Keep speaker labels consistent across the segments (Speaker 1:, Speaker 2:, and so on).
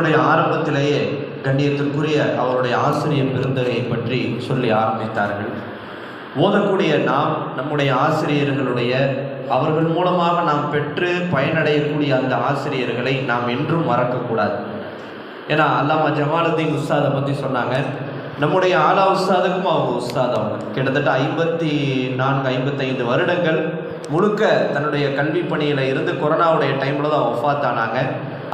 Speaker 1: நிகழ்வுடைய ஆரம்பத்திலேயே கண்ணியத்திற்குரிய அவருடைய ஆசிரியர் பெருந்தகையை பற்றி சொல்லி ஆரம்பித்தார்கள். ஓதக்கூடிய நாம் நம்முடைய ஆசிரியர்களுடைய அவர்கள் மூலமாக நாம் பெற்று பயனடையக்கூடிய அந்த ஆசிரியர்களை நாம் என்றும் மறக்கக்கூடாது. ஏன்னா அல்லாமா ஜமாலுதீன் உஸ்தாதை பற்றி சொன்னாங்க. நம்முடைய ஆலா உஸ்தாதுக்கும் அவங்க உஸ்தாத் அவங்க. கிட்டத்தட்ட ஐம்பத்தி நான்கு ஐம்பத்தைந்து வருடங்கள் முழுக்க தன்னுடைய கல்வி பணியில் இருந்து கொரோனாவுடைய டைமில் தான் ஒஃபாத் ஆனாங்க.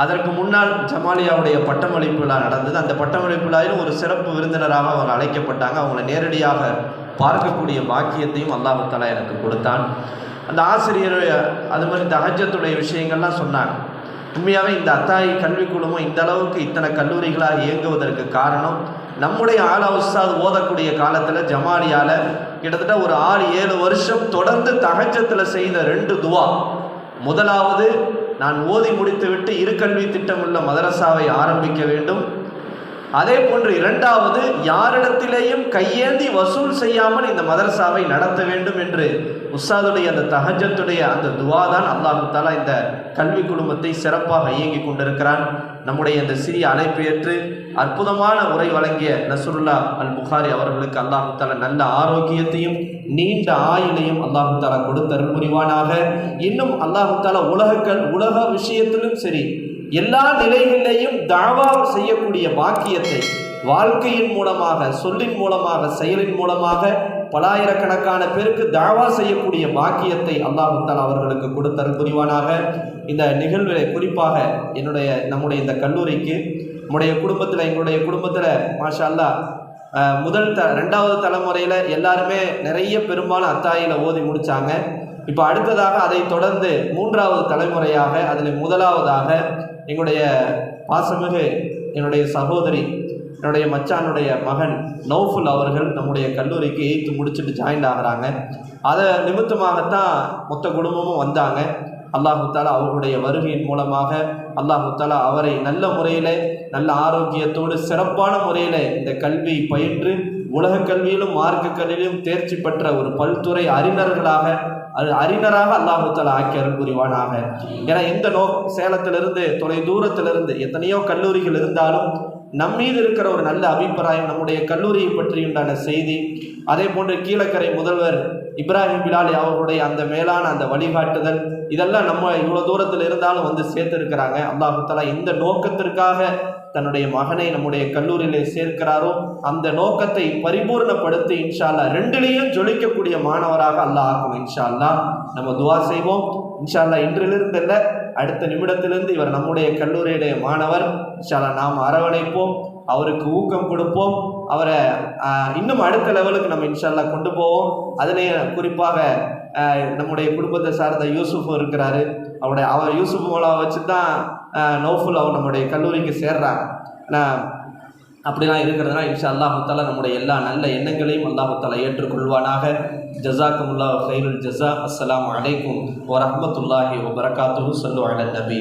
Speaker 1: அதற்கு முன்னால் ஜமாலியாவுடைய பட்டமளிப்பு விழா நடந்தது. அந்த பட்டமளிப்பு விழாவில் ஒரு சிறப்பு விருந்தினராக அவங்க அழைக்கப்பட்டாங்க. அவங்கள நேரடியாக பார்க்கக்கூடிய பாக்கியத்தையும் அல்லாஹாலா எனக்கு கொடுத்தான். அந்த ஆசிரியர் அது மாதிரி தஹஜத்துடைய விஷயங்கள்லாம் சொன்னாங்க. உண்மையாகவே இந்த அத்தாயி கல்வி குழுமம் இந்த அளவுக்கு இத்தனை கல்லூரிகளாக இயங்குவதற்கு காரணம் நம்முடைய ஆலா ஓதக்கூடிய காலத்தில் ஜமாலியால் கிட்டத்தட்ட ஒரு ஆறு ஏழு வருஷம் தொடர்ந்து தகஜத்தில் செய்த ரெண்டு துவா. முதலாவது நான் ஓதி முடித்துவிட்டு இரு கல்வி திட்டமுள்ள மதரசாவை ஆரம்பிக்க வேண்டும். அதே போன்று இரண்டாவது யாரிடத்திலேயும் கையேந்தி வசூல் செய்யாமல் இந்த மதரசாவை நடத்த வேண்டும் என்று உஸ்தாதுடைய அந்த தகஜத்துடைய அந்த துவா தான் அல்லாஹு தாலா இந்த கல்வி குடும்பத்தை சிறப்பாக இயங்கி கொண்டிருக்கிறான். நம்முடைய இந்த சிறிய அழைப்பு ஏற்று அற்புதமான உரை வழங்கிய நசுருல்லா அல் புகாரி அவர்களுக்கு அல்லாஹு தாலா நல்ல ஆரோக்கியத்தையும் நீண்ட ஆயுளையும் அல்லாஹு தாலா கொடுத்தருள் புரிவானாக. இன்னும் அல்லாஹு தாலா உலக உலக விஷயத்திலும் சரி எல்லா நிலைகளிலேயும் தாவா செய்யக்கூடிய பாக்கியத்தை வாழ்க்கையின் மூலமாக சொல்லின் மூலமாக செயலின் மூலமாக பலாயிரக்கணக்கான பேருக்கு தாவா செய்யக்கூடிய பாக்கியத்தை அல்லாஹு அவர்களுக்கு கொடுத்தல் புரிவானாக. இந்த நிகழ்விலை குறிப்பாக என்னுடைய நம்முடைய இந்த கல்லூரிக்கு நம்முடைய குடும்பத்தில் எங்களுடைய குடும்பத்தில் மாஷா அல்லா முதல் த ரெண்டாவது தலைமுறையில் எல்லாருமே நிறைய பெரும்பாலும் அத்தாயில ஓதி முடித்தாங்க இப்போ அடுத்ததாக அதை தொடர்ந்து மூன்றாவது தலைமுறையாக அதில் முதலாவதாக எங்களுடைய பாசமிகு என்னுடைய சகோதரி என்னுடைய மச்சானுடைய மகன் நௌஃபுல் அவர்கள் நம்முடைய கல்லூரிக்கு எயித்து முடிச்சுட்டு ஜாயின் ஆகிறாங்க. அதை நிமித்தமாகத்தான் மொத்த குடும்பமும் வந்தாங்க. அல்லாஹுத்தாலா அவருடைய வருகையின் மூலமாக அல்லாஹுத்தாலா அவரை நல்ல முறையில் நல்ல ஆரோக்கியத்தோடு சிறப்பான முறையில் இந்த கல்வி பயின்று உலக கல்வியிலும் மார்க்க கல்வியிலும் தேர்ச்சி பெற்ற ஒரு பல்துறை அறிஞர்களாக அது அறிஞராக அல்லாஹுத்தாலா ஆக்கி அருள் புரிவானாக. ஏன்னா எந்த நோ சேலத்திலிருந்து தொலை தூரத்திலிருந்து எத்தனையோ கல்லூரிகள் இருந்தாலும் நம் மீது இருக்கிற ஒரு நல்ல அபிப்பிராயம் நம்முடைய கல்லூரியை பற்றி உண்டான செய்தி. அதே போன்று கீழக்கரை முதல்வர் இப்ராஹிம் பிலாலி அவர்களுடைய அந்த மேலான அந்த வழிகாட்டுதல் இதெல்லாம் நம்ம இவ்வளோ தூரத்தில் இருந்தாலும் வந்து சேர்த்துருக்கிறாங்க. அல்லாஹு தஆலா இந்த நோக்கத்திற்காக தன்னுடைய மகனை நம்முடைய கல்லூரியிலே சேர்க்கிறாரோ அந்த நோக்கத்தை பரிபூர்ணப்படுத்தி இன்ஷால்லா ரெண்டுலேயும் ஜொலிக்கக்கூடிய மாணவராக அல்லாஹ் ஆக்கும் இன்ஷா அல்லாஹ் நம்ம துவா செய்வோம். இன்ஷால்லா இன்றிலிருந்து இல்லை அடுத்த நிமிடத்திலிருந்து இவர் நம்முடைய கல்லூரியுடைய மாணவர். இன்ஷால்லா நாம் அரவணைப்போம் அவருக்கு ஊக்கம் கொடுப்போம். அவரை இன்னும் அடுத்த லெவலுக்கு நம்ம இன்ஷால்லா கொண்டு போவோம். அதிலே குறிப்பாக நம்முடைய குடும்பத்தை சார்ந்த யூசுஃபும் இருக்கிறாரு. அவருடைய அவர் யூசுஃப் மூலம் வச்சு தான் நோஃபுல் அவர் நம்முடைய கல்லூரிக்கு சேர்றாங்க. ஆனால் அப்படிலாம் இருக்கிறதுனா இன்ஷா அல்லாஹு தாலா நம்முடைய எல்லா நல்ல எண்ணங்களையும் அல்லாஹு ஏற்றுக்கொள்வானாக. ஜசாக்குமுல்லா ஹைருல் ஜஸா. அஸ்லாம் அலைக்கும் வரஹ்மத்துல்லாஹி வபரகாத்துஹு. ஸல்லு அலன் நபி.